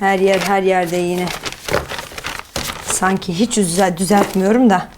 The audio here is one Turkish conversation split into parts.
Her yer her yerde yine. Sanki hiç düzel- düzeltmiyorum da.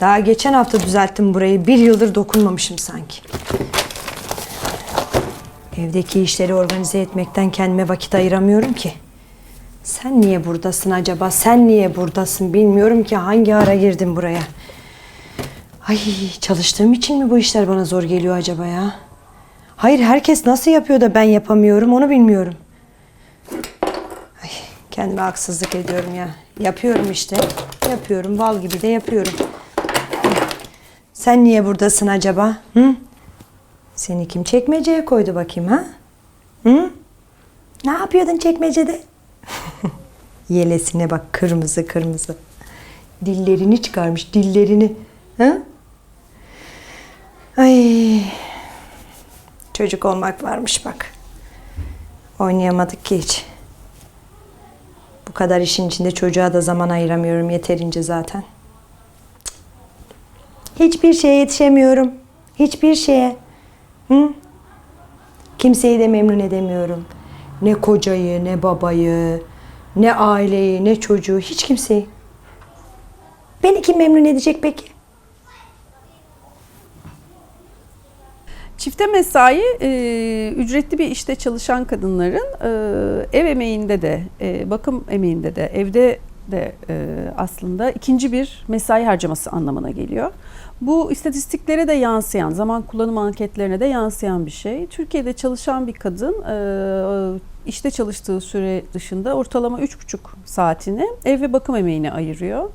Daha geçen hafta düzelttim burayı. Bir yıldır dokunmamışım sanki. Evdeki işleri organize etmekten kendime vakit ayıramıyorum ki. Sen niye buradasın acaba? Sen niye buradasın? Bilmiyorum ki hangi ara girdin buraya. Ay çalıştığım için mi bu işler bana zor geliyor acaba ya? Hayır herkes nasıl yapıyor da ben yapamıyorum onu bilmiyorum. Kendime haksızlık ediyorum ya. Yapıyorum işte. Yapıyorum. Bal gibi de yapıyorum. Sen niye buradasın acaba? Hı? Seni kim çekmeceye koydu bakayım ha? Hı? Ne yapıyordun çekmecede? Yelesine bak kırmızı kırmızı. Dillerini çıkarmış dillerini. Ha? Ay. Çocuk olmak varmış bak. Oynayamadık ki hiç. Bu kadar işin içinde çocuğa da zaman ayıramıyorum yeterince zaten. Hiçbir şeye yetişemiyorum. Hiçbir şeye. Hı? Kimseyi de memnun edemiyorum. Ne kocayı, ne babayı, ne aileyi, ne çocuğu, hiç kimseyi. Beni kim memnun edecek peki? Çifte mesai e, ücretli bir işte çalışan kadınların e, ev emeğinde de, e, bakım emeğinde de, evde de e, aslında ikinci bir mesai harcaması anlamına geliyor. Bu istatistiklere de yansıyan, zaman kullanım anketlerine de yansıyan bir şey. Türkiye'de çalışan bir kadın e, işte çalıştığı süre dışında ortalama 3,5 saatini ev ve bakım emeğine ayırıyor.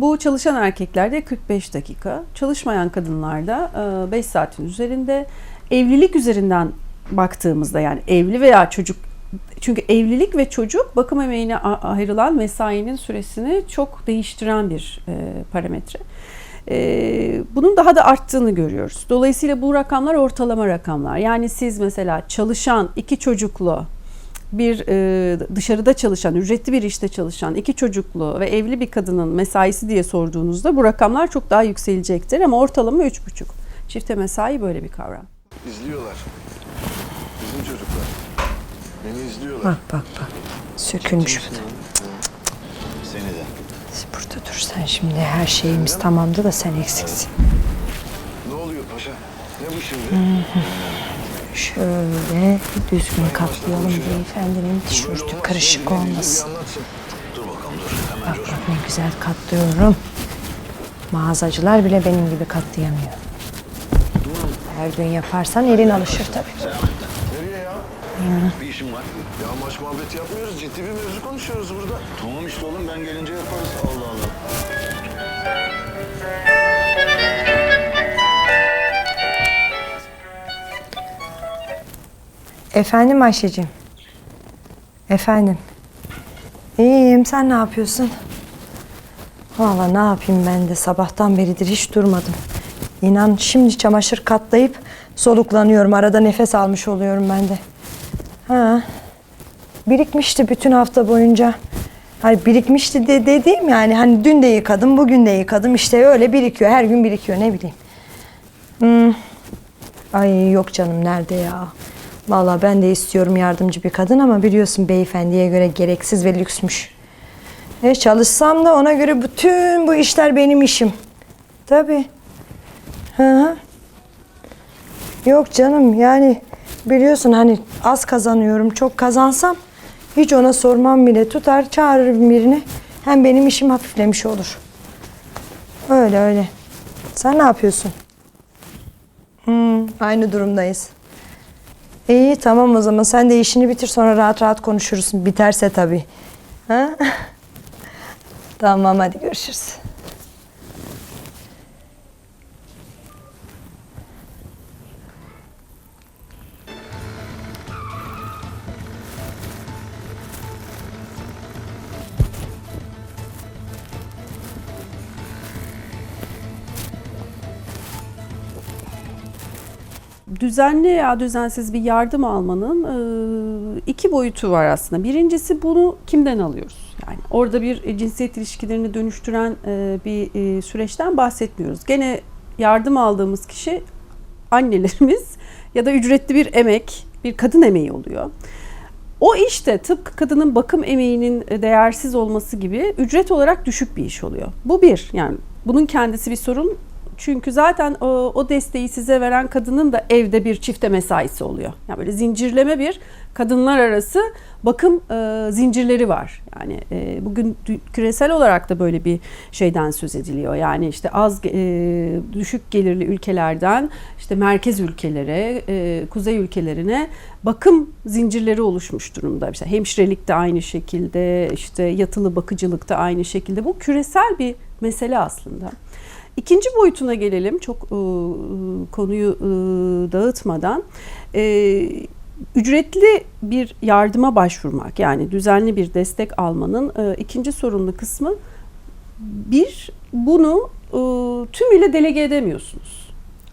Bu çalışan erkeklerde 45 dakika, çalışmayan kadınlarda 5 saatin üzerinde. Evlilik üzerinden baktığımızda yani evli veya çocuk çünkü evlilik ve çocuk bakım emeğine ayrılan mesainin süresini çok değiştiren bir e, parametre. E, bunun daha da arttığını görüyoruz. Dolayısıyla bu rakamlar ortalama rakamlar. Yani siz mesela çalışan iki çocuklu bir e, dışarıda çalışan, ücretli bir işte çalışan, iki çocuklu ve evli bir kadının mesaisi diye sorduğunuzda bu rakamlar çok daha yükselecektir ama ortalama üç buçuk. Çifte mesai böyle bir kavram. İzliyorlar. Bizim çocuklar. Beni izliyorlar. Bak bak bak. Sökülmüş bu da. Seni de. Burada dur sen şimdi her şeyimiz tamamdı da sen eksiksin. Ne oluyor paşa? Ne bu şimdi? Şöyle düzgün katlayalım beyefendinin tişörtü karışık olmasın. Bak bak ne güzel katlıyorum. Mağazacılar bile benim gibi katlayamıyor. Her gün yaparsan elin alışır tabii. Bir işim var. Ya maç muhabbet yapmıyoruz. Ciddi bir mevzu konuşuyoruz burada. Tamam işte oğlum ben gelince yaparız. Allah Allah. Efendim Ayşe'cim. Efendim. İyiyim sen ne yapıyorsun? Vallahi ne yapayım ben de sabahtan beridir hiç durmadım. İnan şimdi çamaşır katlayıp soluklanıyorum. Arada nefes almış oluyorum ben de. Ha. Birikmişti bütün hafta boyunca. Hani birikmişti de dediğim yani hani dün de yıkadım, bugün de yıkadım. İşte öyle birikiyor. Her gün birikiyor ne bileyim. Hmm. Ay yok canım nerede ya? Vallahi ben de istiyorum yardımcı bir kadın ama biliyorsun beyefendiye göre gereksiz ve lüksmüş. E çalışsam da ona göre bütün bu işler benim işim. Tabii. Hı hı. Yok canım yani biliyorsun hani az kazanıyorum çok kazansam hiç ona sormam bile tutar çağırırım birini hem benim işim hafiflemiş olur. Öyle öyle. Sen ne yapıyorsun? Hmm, aynı durumdayız. İyi tamam o zaman sen de işini bitir sonra rahat rahat konuşuruz. Biterse tabii. Ha? tamam hadi görüşürüz. Düzenli ya düzensiz bir yardım almanın iki boyutu var aslında. Birincisi bunu kimden alıyoruz? Yani orada bir cinsiyet ilişkilerini dönüştüren bir süreçten bahsetmiyoruz. Gene yardım aldığımız kişi annelerimiz ya da ücretli bir emek, bir kadın emeği oluyor. O işte tıpkı kadının bakım emeğinin değersiz olması gibi ücret olarak düşük bir iş oluyor. Bu bir yani bunun kendisi bir sorun. Çünkü zaten o, o desteği size veren kadının da evde bir çifte mesaisi oluyor. Yani böyle zincirleme bir kadınlar arası bakım e, zincirleri var. Yani e, bugün küresel olarak da böyle bir şeyden söz ediliyor. Yani işte az e, düşük gelirli ülkelerden işte merkez ülkelere, e, kuzey ülkelerine bakım zincirleri oluşmuş durumda. İşte hemşirelik de aynı şekilde, işte yatılı bakıcılık da aynı şekilde. Bu küresel bir mesele aslında. İkinci boyutuna gelelim çok e, konuyu e, dağıtmadan. E, ücretli bir yardıma başvurmak yani düzenli bir destek almanın e, ikinci sorunlu kısmı bir bunu e, tümüyle delege edemiyorsunuz.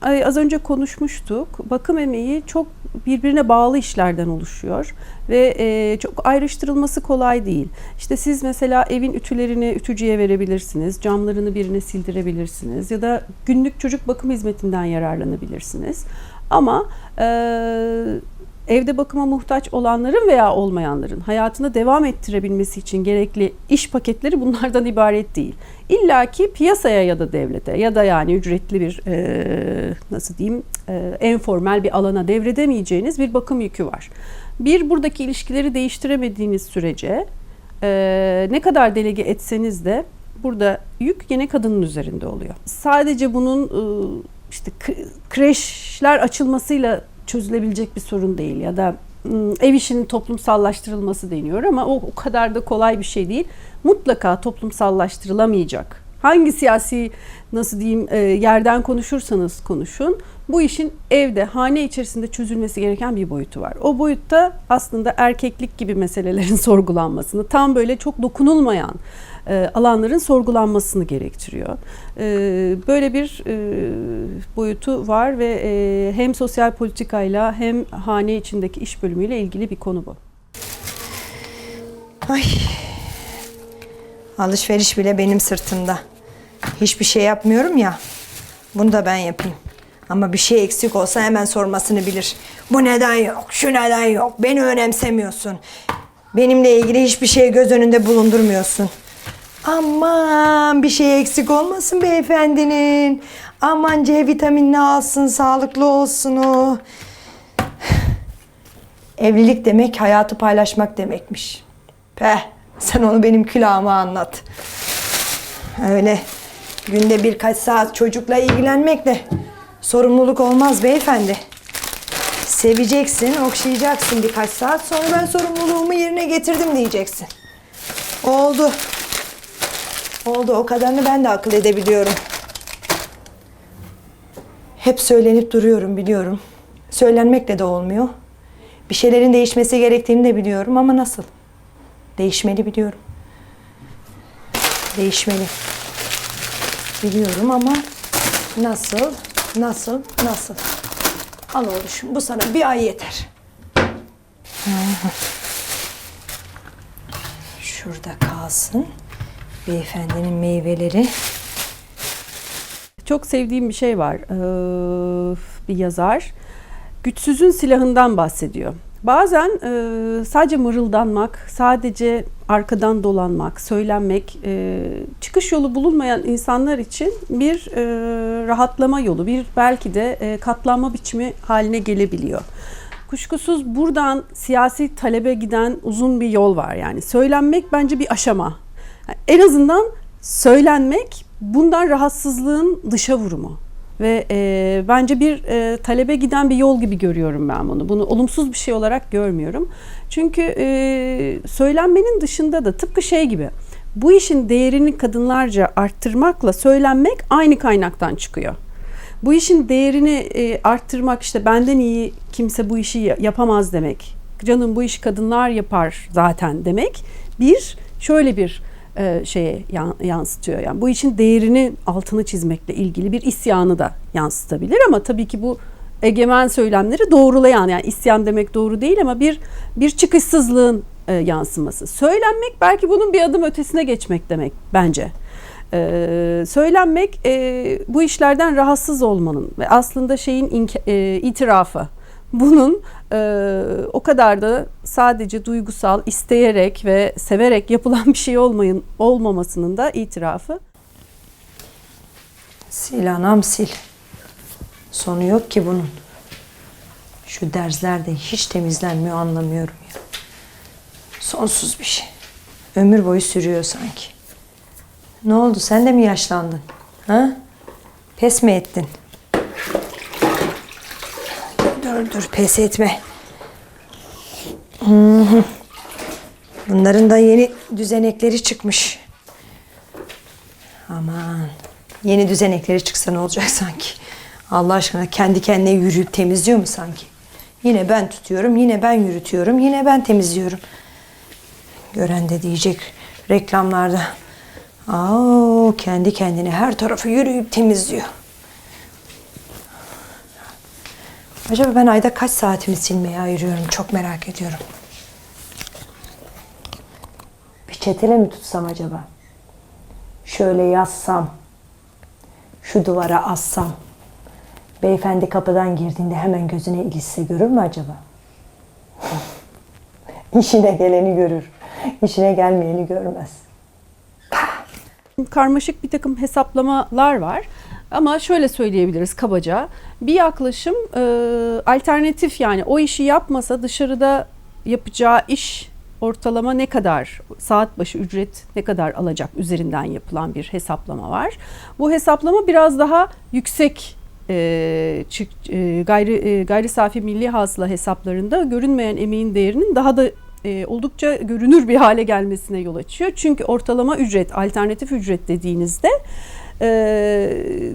Az önce konuşmuştuk. Bakım emeği çok birbirine bağlı işlerden oluşuyor ve e, çok ayrıştırılması kolay değil. İşte siz mesela evin ütülerini ütücüye verebilirsiniz, camlarını birine sildirebilirsiniz ya da günlük çocuk bakım hizmetinden yararlanabilirsiniz. Ama e, evde bakıma muhtaç olanların veya olmayanların hayatını devam ettirebilmesi için gerekli iş paketleri bunlardan ibaret değil. İlla ki piyasaya ya da devlete ya da yani ücretli bir e, nasıl diyeyim e, informal bir alana devredemeyeceğiniz bir bakım yükü var. Bir buradaki ilişkileri değiştiremediğiniz sürece e, ne kadar delege etseniz de burada yük yine kadının üzerinde oluyor. Sadece bunun e, işte kreşler açılmasıyla çözülebilecek bir sorun değil ya da mm, ev işinin toplumsallaştırılması deniyor ama o, o kadar da kolay bir şey değil. Mutlaka toplumsallaştırılamayacak. Hangi siyasi nasıl diyeyim yerden konuşursanız konuşun bu işin evde hane içerisinde çözülmesi gereken bir boyutu var. O boyutta aslında erkeklik gibi meselelerin sorgulanmasını tam böyle çok dokunulmayan e, alanların sorgulanmasını gerektiriyor. E, böyle bir e, boyutu var ve hem sosyal politikayla hem hane içindeki iş bölümüyle ilgili bir konu bu. Ay. Alışveriş bile benim sırtımda. Hiçbir şey yapmıyorum ya. Bunu da ben yapayım. Ama bir şey eksik olsa hemen sormasını bilir. Bu neden yok, şu neden yok, beni önemsemiyorsun. Benimle ilgili hiçbir şeyi göz önünde bulundurmuyorsun. Aman bir şey eksik olmasın beyefendinin. Aman C vitaminini alsın, sağlıklı olsun o. Evlilik demek hayatı paylaşmak demekmiş. Peh, sen onu benim külahıma anlat. Öyle günde birkaç saat çocukla ilgilenmekle sorumluluk olmaz beyefendi. Seveceksin, okşayacaksın birkaç saat sonra ben sorumluluğumu yerine getirdim diyeceksin. Oldu. Oldu o kadarını ben de akıl edebiliyorum. Hep söylenip duruyorum biliyorum. Söylenmekle de olmuyor. Bir şeylerin değişmesi gerektiğini de biliyorum ama nasıl? Değişmeli biliyorum. Değişmeli. Biliyorum ama nasıl, nasıl, nasıl? Al oğluşum bu sana bir ay yeter. Şurada kalsın. Beyefendinin meyveleri. Çok sevdiğim bir şey var. Ee, bir yazar. Güçsüzün silahından bahsediyor. Bazen e, sadece mırıldanmak, sadece arkadan dolanmak, söylenmek, e, çıkış yolu bulunmayan insanlar için bir e, rahatlama yolu, bir belki de e, katlanma biçimi haline gelebiliyor. Kuşkusuz buradan siyasi talebe giden uzun bir yol var. Yani söylenmek bence bir aşama. En azından söylenmek bundan rahatsızlığın dışa vurumu. Ve e, bence bir e, talebe giden bir yol gibi görüyorum ben bunu. Bunu olumsuz bir şey olarak görmüyorum. Çünkü e, söylenmenin dışında da tıpkı şey gibi bu işin değerini kadınlarca arttırmakla söylenmek aynı kaynaktan çıkıyor. Bu işin değerini e, arttırmak işte benden iyi kimse bu işi ya- yapamaz demek. Canım bu işi kadınlar yapar zaten demek. Bir şöyle bir e, şeye yan- yansıtıyor. Yani bu işin değerini altını çizmekle ilgili bir isyanı da yansıtabilir ama tabii ki bu egemen söylemleri doğrulayan yani isyan demek doğru değil ama bir bir çıkışsızlığın e, yansıması. Söylenmek belki bunun bir adım ötesine geçmek demek bence. Ee, söylenmek e, bu işlerden rahatsız olmanın ve aslında şeyin e, itirafı. Bunun e, o kadar da sadece duygusal, isteyerek ve severek yapılan bir şey olmayın olmamasının da itirafı. Sil anam sil. Sonu yok ki bunun. Şu derzler de hiç temizlenmiyor anlamıyorum ya. Sonsuz bir şey. Ömür boyu sürüyor sanki. Ne oldu sen de mi yaşlandın? Ha? Pes mi ettin? Dur pes etme. Bunların da yeni düzenekleri çıkmış. Aman. Yeni düzenekleri çıksa ne olacak sanki? Allah aşkına kendi kendine yürüyüp temizliyor mu sanki? Yine ben tutuyorum, yine ben yürütüyorum, yine ben temizliyorum. Gören de diyecek reklamlarda. Aa, kendi kendine her tarafı yürüyüp temizliyor. Acaba ben ayda kaç saatimi silmeye ayırıyorum? Çok merak ediyorum. Bir çetele mi tutsam acaba? Şöyle yazsam, şu duvara assam, beyefendi kapıdan girdiğinde hemen gözüne ilişse görür mü acaba? İşine geleni görür, işine gelmeyeni görmez. karmaşık bir takım hesaplamalar var. Ama şöyle söyleyebiliriz kabaca. Bir yaklaşım e, alternatif yani o işi yapmasa dışarıda yapacağı iş ortalama ne kadar saat başı ücret ne kadar alacak üzerinden yapılan bir hesaplama var. Bu hesaplama biraz daha yüksek e, çık- e, gayri e, gayri safi milli hasıla hesaplarında görünmeyen emeğin değerinin daha da e, oldukça görünür bir hale gelmesine yol açıyor. Çünkü ortalama ücret, alternatif ücret dediğinizde e,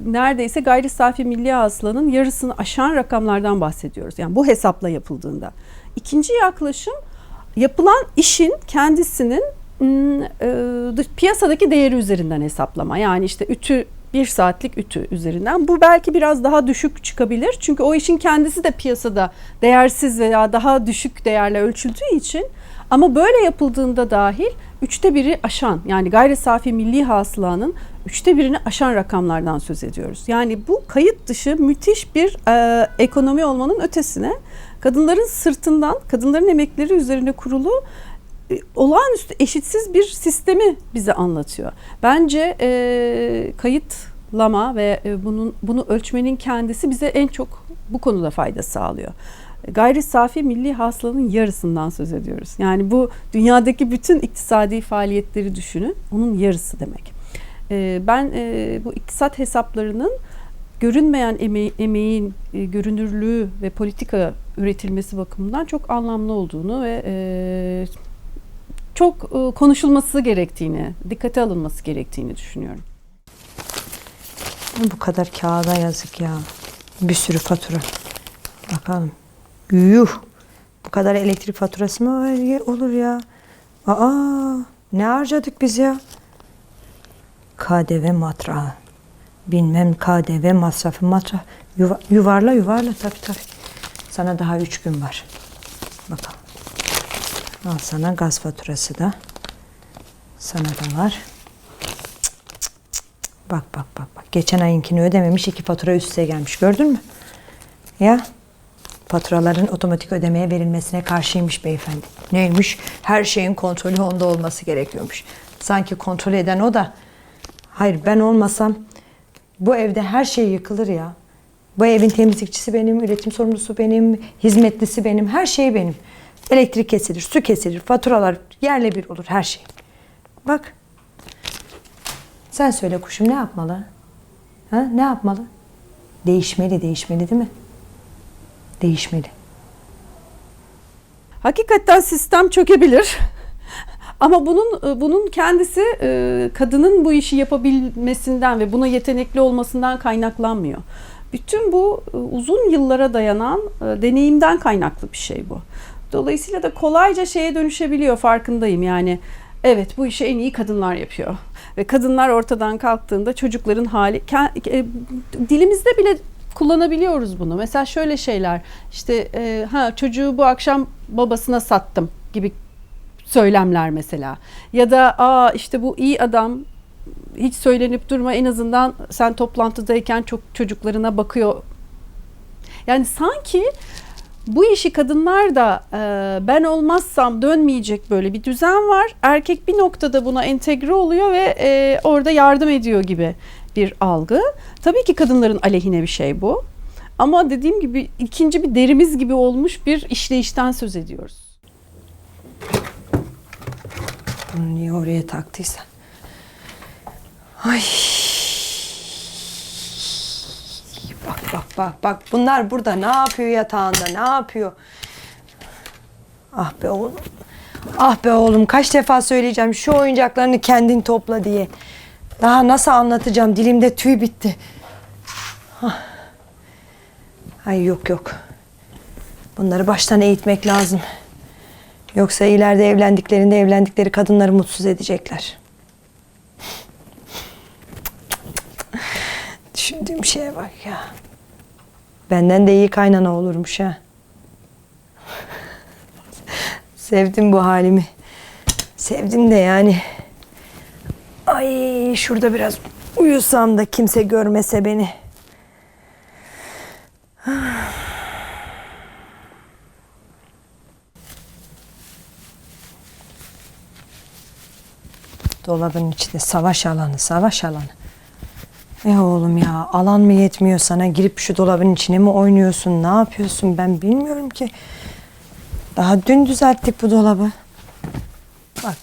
neredeyse gayri safi milli hasılanın yarısını aşan rakamlardan bahsediyoruz. Yani bu hesapla yapıldığında. İkinci yaklaşım yapılan işin kendisinin mm, e, piyasadaki değeri üzerinden hesaplama. Yani işte ütü bir saatlik ütü üzerinden. Bu belki biraz daha düşük çıkabilir. Çünkü o işin kendisi de piyasada değersiz veya daha düşük değerle ölçüldüğü için ama böyle yapıldığında dahil üçte biri aşan yani gayri safi milli hasılanın üçte birini aşan rakamlardan söz ediyoruz. Yani bu kayıt dışı müthiş bir e, ekonomi olmanın ötesine kadınların sırtından, kadınların emekleri üzerine kurulu e, olağanüstü eşitsiz bir sistemi bize anlatıyor. Bence e, kayıtlama ve e, bunun bunu ölçmenin kendisi bize en çok bu konuda fayda sağlıyor. Gayri safi milli hasılanın yarısından söz ediyoruz. Yani bu dünyadaki bütün iktisadi faaliyetleri düşünün. Onun yarısı demek. E, Ben e, bu iktisat hesaplarının görünmeyen eme- emeğin e, görünürlüğü ve politika üretilmesi bakımından çok anlamlı olduğunu ve e, çok e, konuşulması gerektiğini, dikkate alınması gerektiğini düşünüyorum. Bu kadar kağıda yazık ya. Bir sürü fatura. Bakalım. Yuh. Bu kadar elektrik faturası mı olur ya? Aa, ne harcadık biz ya? KDV matrağı. Bilmem KDV masrafı matrah. Yuva- yuvarla yuvarla tabii tabii. Sana daha üç gün var. Bakalım. Al sana gaz faturası da. Sana da var. Bak bak bak bak. Geçen ayınkini ödememiş iki fatura üste gelmiş. Gördün mü? Ya faturaların otomatik ödemeye verilmesine karşıymış beyefendi. Neymiş? Her şeyin kontrolü onda olması gerekiyormuş. Sanki kontrol eden o da. Hayır ben olmasam bu evde her şey yıkılır ya. Bu evin temizlikçisi benim, üretim sorumlusu benim, hizmetlisi benim, her şey benim. Elektrik kesilir, su kesilir, faturalar yerle bir olur her şey. Bak sen söyle kuşum ne yapmalı? Ha, ne yapmalı? Değişmeli, değişmeli değil mi? Değişmeli. Hakikaten sistem çökebilir. Ama bunun bunun kendisi e, kadının bu işi yapabilmesinden ve buna yetenekli olmasından kaynaklanmıyor. Bütün bu e, uzun yıllara dayanan e, deneyimden kaynaklı bir şey bu. Dolayısıyla da kolayca şeye dönüşebiliyor farkındayım. Yani evet bu işi en iyi kadınlar yapıyor. Ve kadınlar ortadan kalktığında çocukların hali e, dilimizde bile kullanabiliyoruz bunu. Mesela şöyle şeyler işte e, ha çocuğu bu akşam babasına sattım gibi söylemler mesela. Ya da aa işte bu iyi adam hiç söylenip durma en azından sen toplantıdayken çok çocuklarına bakıyor. Yani sanki Bu işi kadınlar da e, ben olmazsam dönmeyecek böyle bir düzen var. Erkek bir noktada buna entegre oluyor ve e, orada yardım ediyor gibi bir algı. Tabii ki kadınların aleyhine bir şey bu. Ama dediğim gibi ikinci bir derimiz gibi olmuş bir işleyişten söz ediyoruz. Bunu niye oraya taktıysa. Ay. Bak bak bak bak. Bunlar burada ne yapıyor yatağında ne yapıyor? Ah be oğlum. Ah be oğlum kaç defa söyleyeceğim şu oyuncaklarını kendin topla diye. Daha nasıl anlatacağım dilimde tüy bitti. Ay yok yok. Bunları baştan eğitmek lazım. Yoksa ileride evlendiklerinde evlendikleri kadınları mutsuz edecekler. Düşündüğüm şeye bak ya. Benden de iyi kaynana olurmuş ha. Sevdim bu halimi. Sevdim de yani. Ay şurada biraz uyusam da kimse görmese beni. Dolabın içinde savaş alanı, savaş alanı. E oğlum ya alan mı yetmiyor sana girip şu dolabın içine mi oynuyorsun ne yapıyorsun ben bilmiyorum ki. Daha dün düzelttik bu dolabı. Bak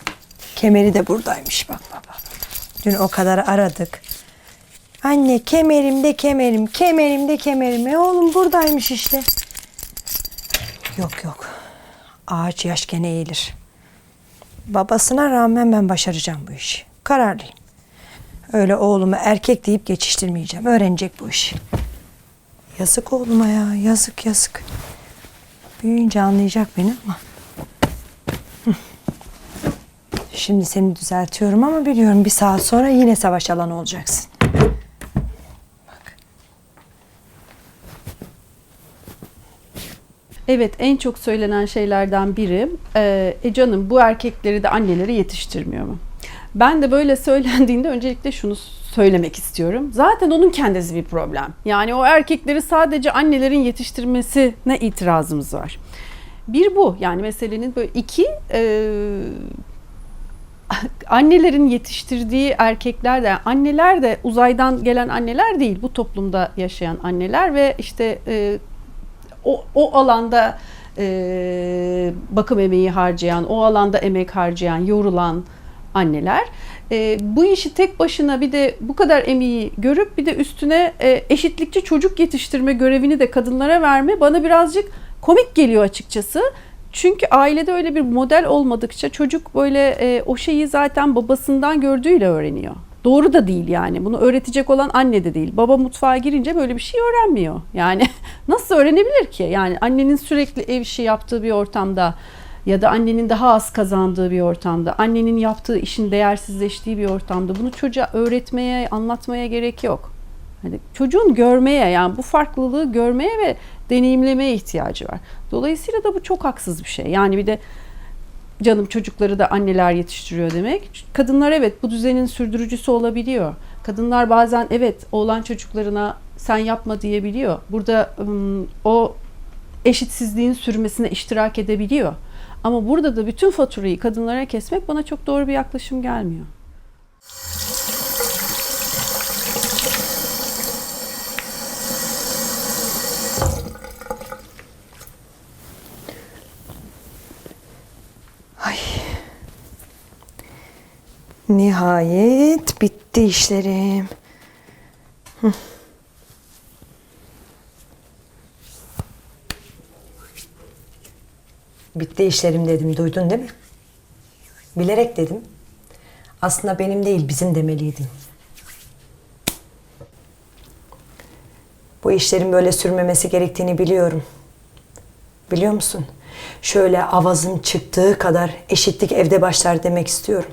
kemeri de buradaymış bak. Dün o kadar aradık. Anne kemerimde kemerim, kemerimde kemerim. E oğlum buradaymış işte. Yok yok. Ağaç yaşken eğilir. Babasına rağmen ben başaracağım bu işi. Kararlıyım. Öyle oğlumu erkek deyip geçiştirmeyeceğim. Öğrenecek bu işi. Yazık oğluma ya. Yazık yazık. Büyüyünce anlayacak beni ama. Hı. Şimdi seni düzeltiyorum ama biliyorum bir saat sonra yine savaş alanı olacaksın. Evet en çok söylenen şeylerden biri e, e canım bu erkekleri de anneleri yetiştirmiyor mu? Ben de böyle söylendiğinde öncelikle şunu söylemek istiyorum. Zaten onun kendisi bir problem. Yani o erkekleri sadece annelerin yetiştirmesine itirazımız var. Bir bu yani meselenin böyle iki e, annelerin yetiştirdiği erkekler de anneler de uzaydan gelen anneler değil bu toplumda yaşayan anneler ve işte e, o, o alanda e, bakım emeği harcayan, o alanda emek harcayan, yorulan anneler. E, bu işi tek başına bir de bu kadar emeği görüp bir de üstüne e, eşitlikçi çocuk yetiştirme görevini de kadınlara verme bana birazcık komik geliyor açıkçası. Çünkü ailede öyle bir model olmadıkça çocuk böyle e, o şeyi zaten babasından gördüğüyle öğreniyor. Doğru da değil yani. Bunu öğretecek olan anne de değil. Baba mutfağa girince böyle bir şey öğrenmiyor. Yani nasıl öğrenebilir ki? Yani annenin sürekli ev işi yaptığı bir ortamda ya da annenin daha az kazandığı bir ortamda, annenin yaptığı işin değersizleştiği bir ortamda bunu çocuğa öğretmeye, anlatmaya gerek yok. Hani çocuğun görmeye yani bu farklılığı görmeye ve deneyimlemeye ihtiyacı var. Dolayısıyla da bu çok haksız bir şey. Yani bir de canım çocukları da anneler yetiştiriyor demek. Kadınlar evet bu düzenin sürdürücüsü olabiliyor. Kadınlar bazen evet oğlan çocuklarına sen yapma diyebiliyor. Burada o eşitsizliğin sürmesine iştirak edebiliyor. Ama burada da bütün faturayı kadınlara kesmek bana çok doğru bir yaklaşım gelmiyor. Nihayet bitti işlerim. Bitti işlerim dedim. Duydun değil mi? Bilerek dedim. Aslında benim değil, bizim demeliydin. Bu işlerin böyle sürmemesi gerektiğini biliyorum. Biliyor musun? Şöyle avazın çıktığı kadar eşitlik evde başlar demek istiyorum.